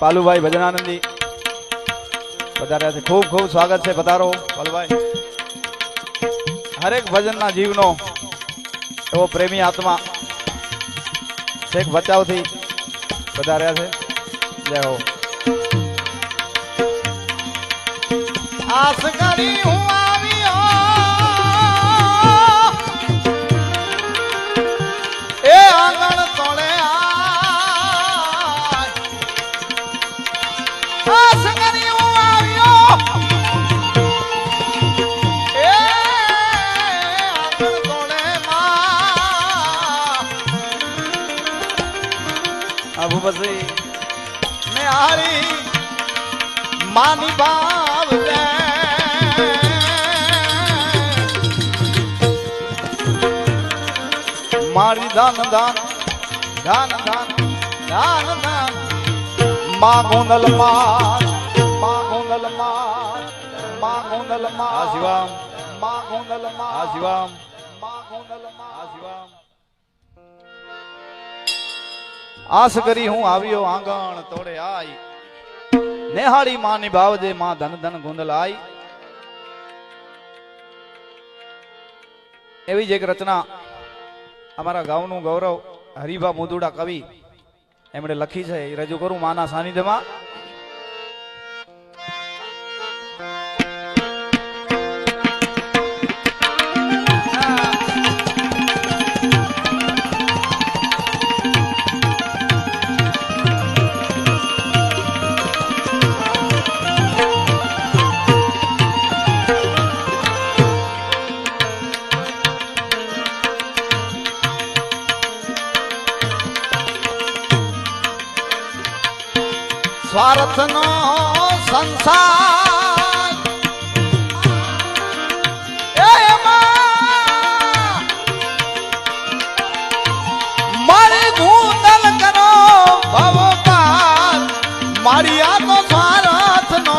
પાલુભાઈ ભજનાનંદી. પધાર્યા છે. ખૂબ ખૂબ સ્વાગત છે પધારો, પાલુભાઈ. હરેક ભજનના જીવનો એવો પ્રેમી આત્મા શેખ ભચાઉથી પધાર્યા છે. જય હો. આસ કરી હું ભૂપતભાઈ ને હારી માની ભાવ મારી દાન દાન દાન દાન દાન દાન માગો ગોંદલમાં માં ગોંદલમાં માં ગોંદલમાં શિવામ. માગો માં શિવામ. આસ કરી હું આવ્યો આંગણ તોડે આઈ. નેહાળી માં નિભાવજે માં ધન ધન ગુંદલ આઈ એવી જ એક રચના અમારા ગામનું ગૌરવ હરિભા મુદુડા કવિ એમણે લખી છે. એ રજૂ કરું માના સાનિધ્યમાં. સ્વાર્થનો સંસાર. મારી ગુંદલ કરો ભવપાર મારી આ તો સ્વાર્થનો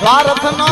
સ્વાર્થનો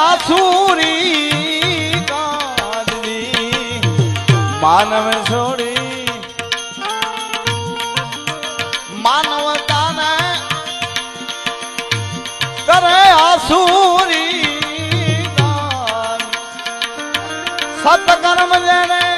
આસુરી કાજની માનવ છોડી માનવતાને કરે આસુરી. સત્કર્મ જેને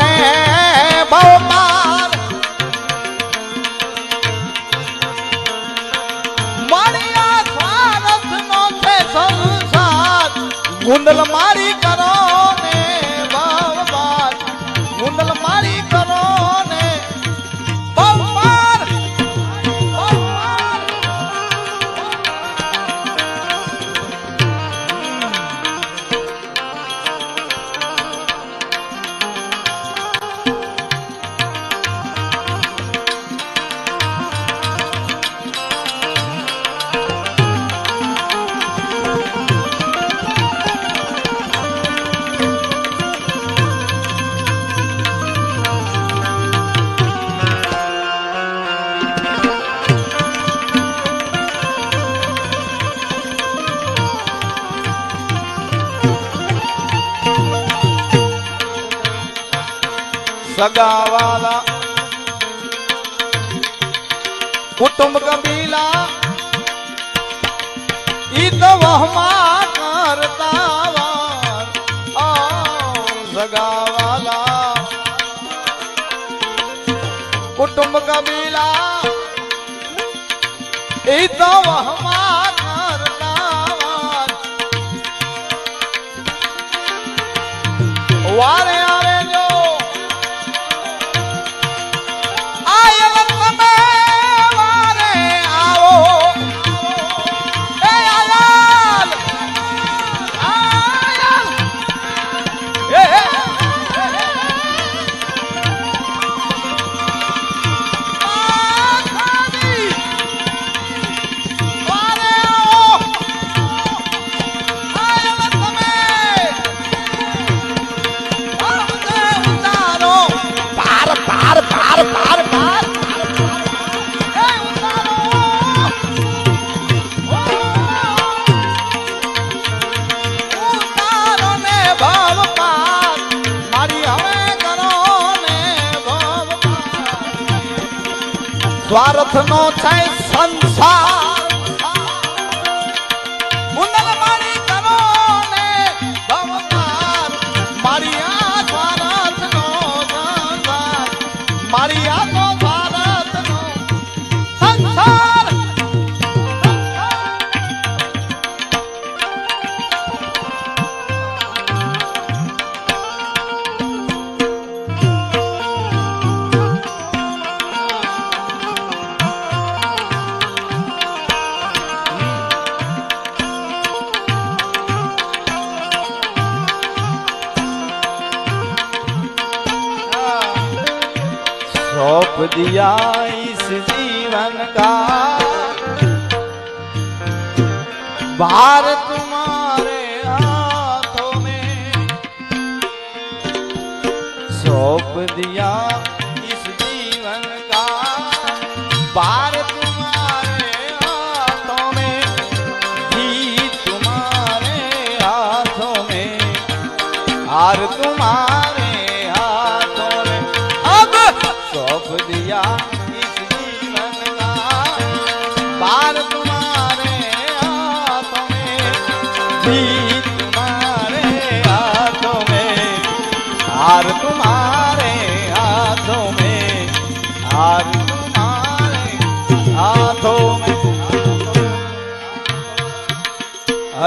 ગુંદલ મારી સગાવાલા કુટુંબ કબીલા ઈ તો વહમાં કરતા સગાવાલા. કુટુંબ કબીલા ઈ તો વહમાં કરતા વારે no time.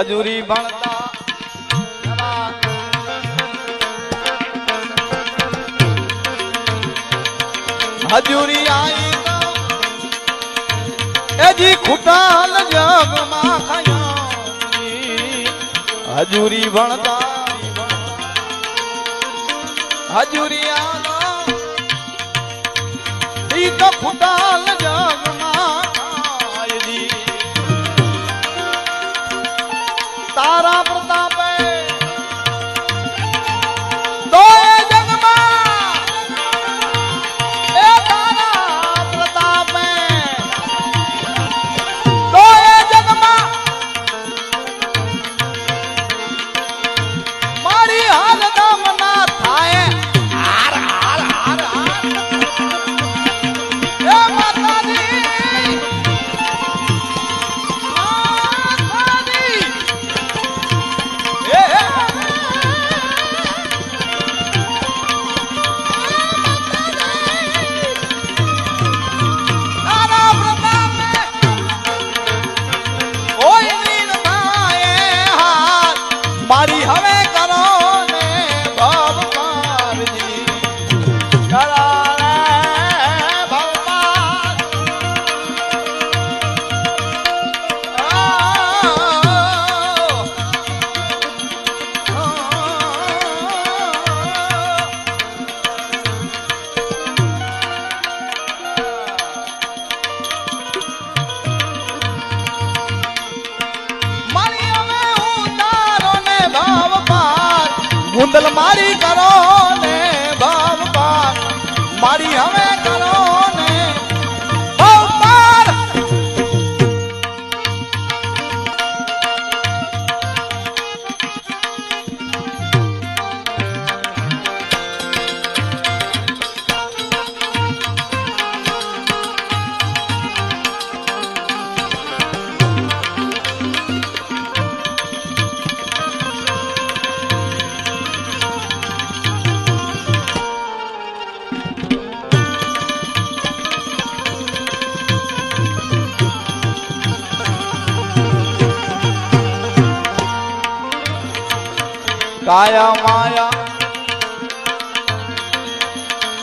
હજુરી ભણતા. હજુરી આઈ એજી ખુટાલ જગમાં ખયા હજુરી ભણતા. હજુરી આલો. ઈ તો ખુટાલ જગમાં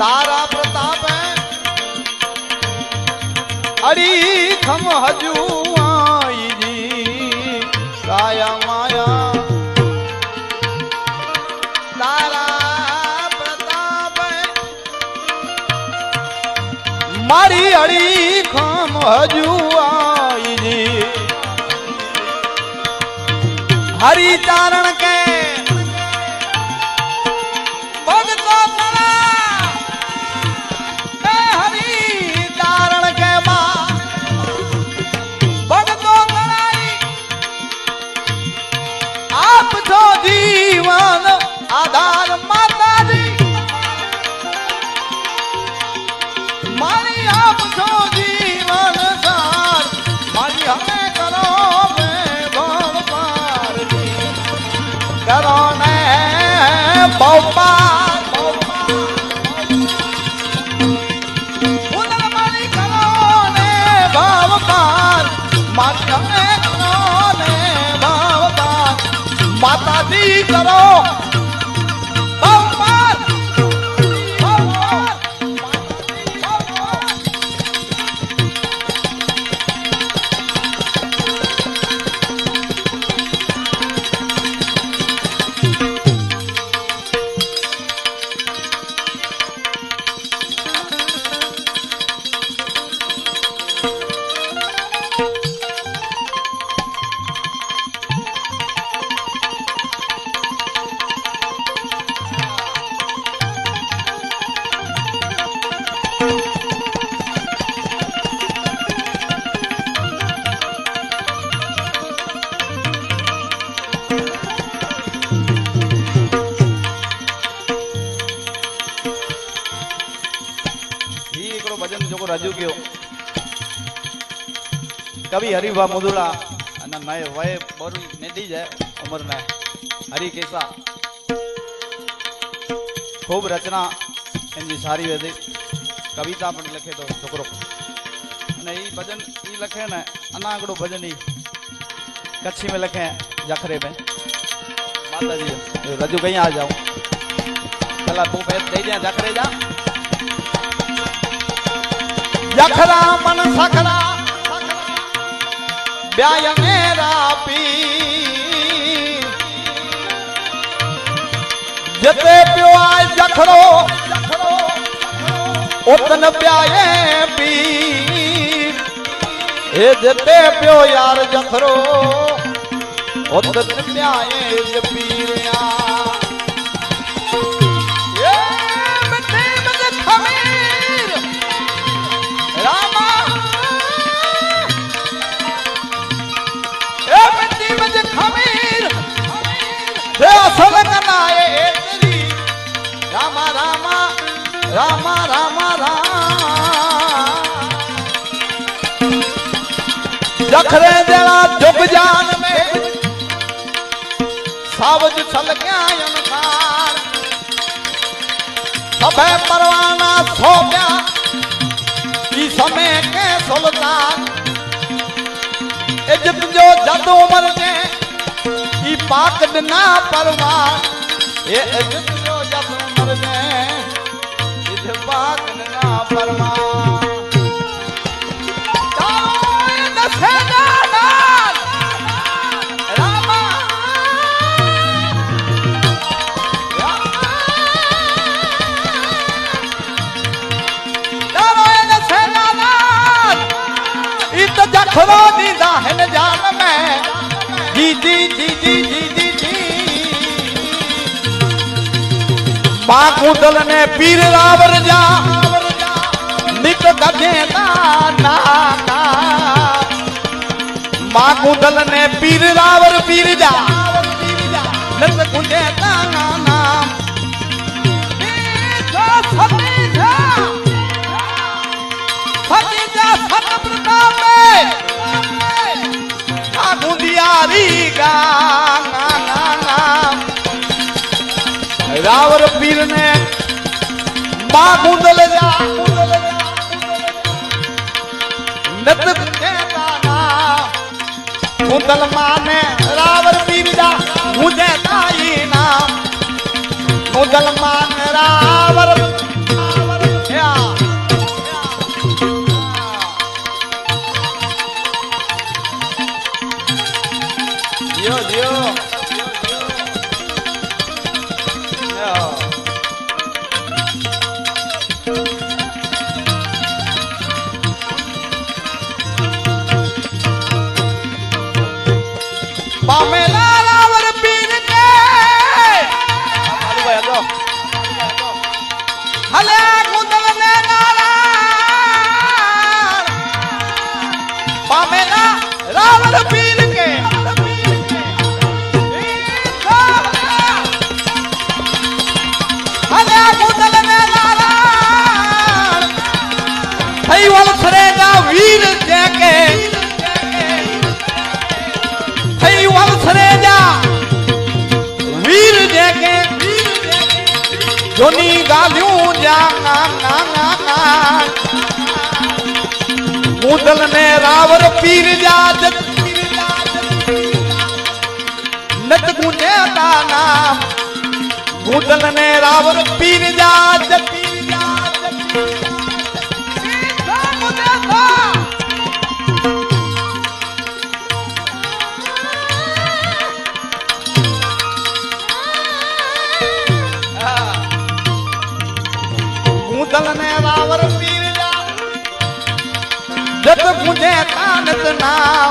તારા પ્રતાપે અડી ખમ હજુ આઈજી. કાયા માયા. તારા પ્રતાપે મારી અડી ખમ હજુ જીવા મુદુડા અને મેં વય બરું નેદી જાય ઉમર મેં હરી કેસા ખૂબ રચના એમની સારી હતી. કવિતા પણ લખે તો છોકરો. અને એ ભજન એ લખે ને અનાગડું ભજન એ કચ્છી મેં લખે જખરે બેન માતાજી, રજુ કઈ આ જાઉં પેલા તું ભેદ થઈ જાય જખરે જા. જખરા મન સખરા. બ્યાય મેરા પી જતે પ્યો આય જખરો ઓતન બ્યાય પી એ જતે પ્યો યાર જખરો ઓતન બ્યાય જ जखरे जड़ा जुग जान में सावज छलक्या अनुसार सभे परवाना सो गया ई समय के सुल्तान इज्जत जो जद उमर जे ई पाक ना परवान ये इज्जत जो जद उमर जे इज्जत पाक ना परवान પા કુંડલ ને પીર રાવર જા. નિત કથે ના ના મા પીર રાવર પીર જા. નત કુંજે ના ના જો. સતી જા સત પ્રતાપે આ ગુંદિયારી ગા રાવર પીર ને મા ગુંદલ જા નત કેતા ના ગુંદલ માને રાવર પીર જા મુજે તાઈ નામ મુસલમાન રાવર Yo, જીઓ, જોની ગાલ્યું મુદલ ને રાવર પીર જાત. નત ગુને તાના મુદલ ને રાવર પીર જાત. જત ગુને તાનત ના.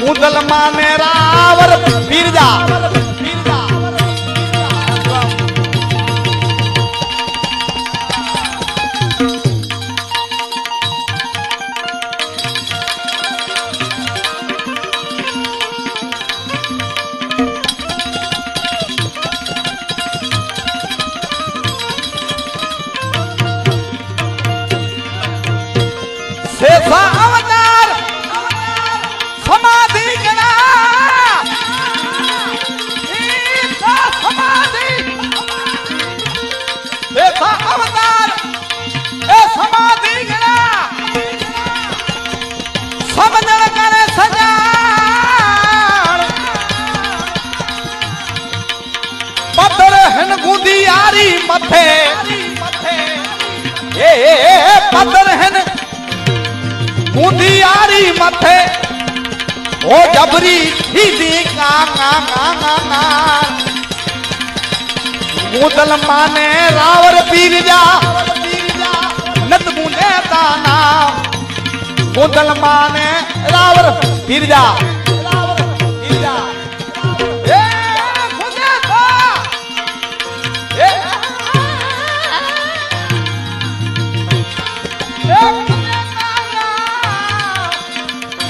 મુદલ માને રાવર પીર આરી મથે. એ એ, પથર હન. મુંદિયારી મથે. ઓ જબરી સીધી કા કા કા કા કા. મુદલ માને રાવર પીર જા. નત મુંદે તાના. મુદલ માને રાવર પીર જા.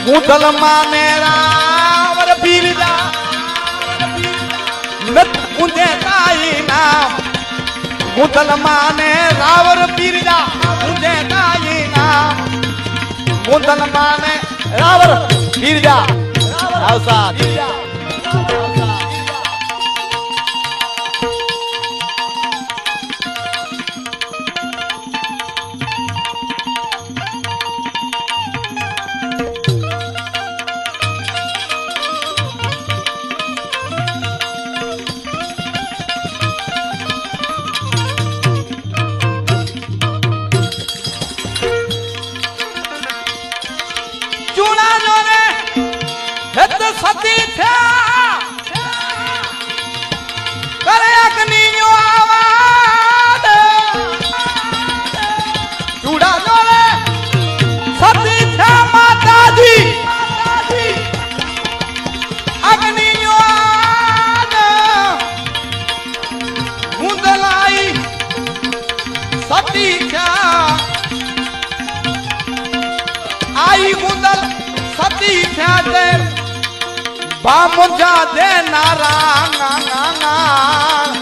મુદલ માને રાવર પીરજા નત ઉંદે તાઈ નામ મુદલ માને રાવર પીરજા ઉંદે તાઈ નામ મુદલ માને રાવર પીરજા આવસા ચૂના સતી થયા બામુજા દે નારા, ના ના ના.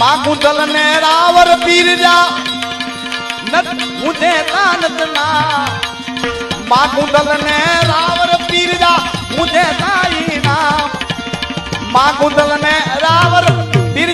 માં ગુંદલ ને રાવર પીર જા નત મુદે તાનત ના માં ગુંદલ ને રાવર પીર જા મુદે તાઈ ના. માં ગુંદલ ને રાવર પીર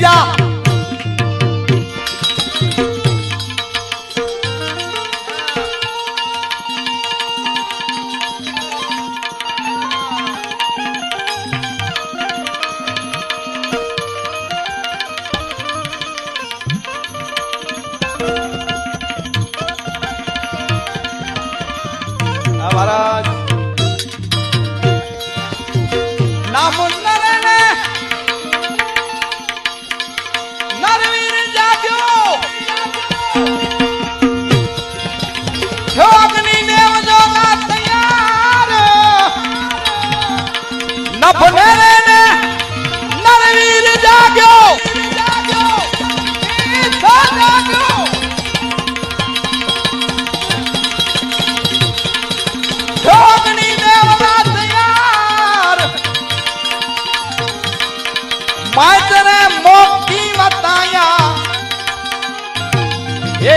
માયતને મોકી વતાયા. એ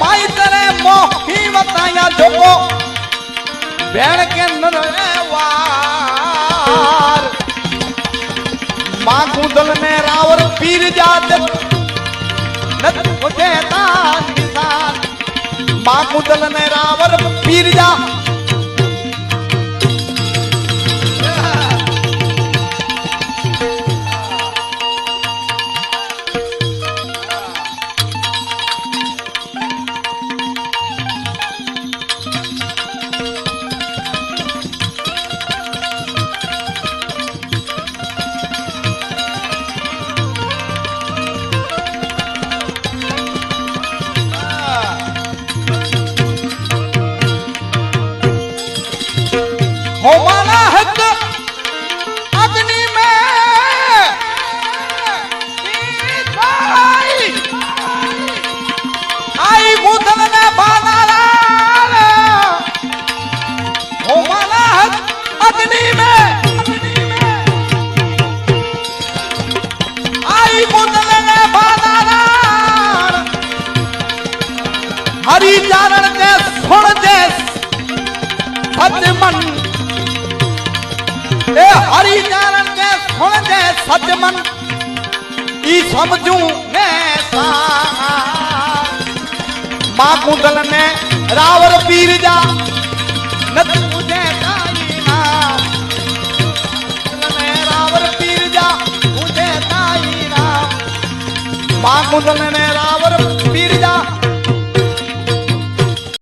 માયતને મોકી વતાયા. જોકો બેણ કે નરવાર માં કુંદલ ને રાવર પીર જાત. નત મુજે તા નિશાન. માં કુંદલ ને રાવર પીર સમજું ને માં કુંડલ ને રાવર પીર જા નત મુજે કાઈ ના ને રાવર પીર જા માં કુંડલ ને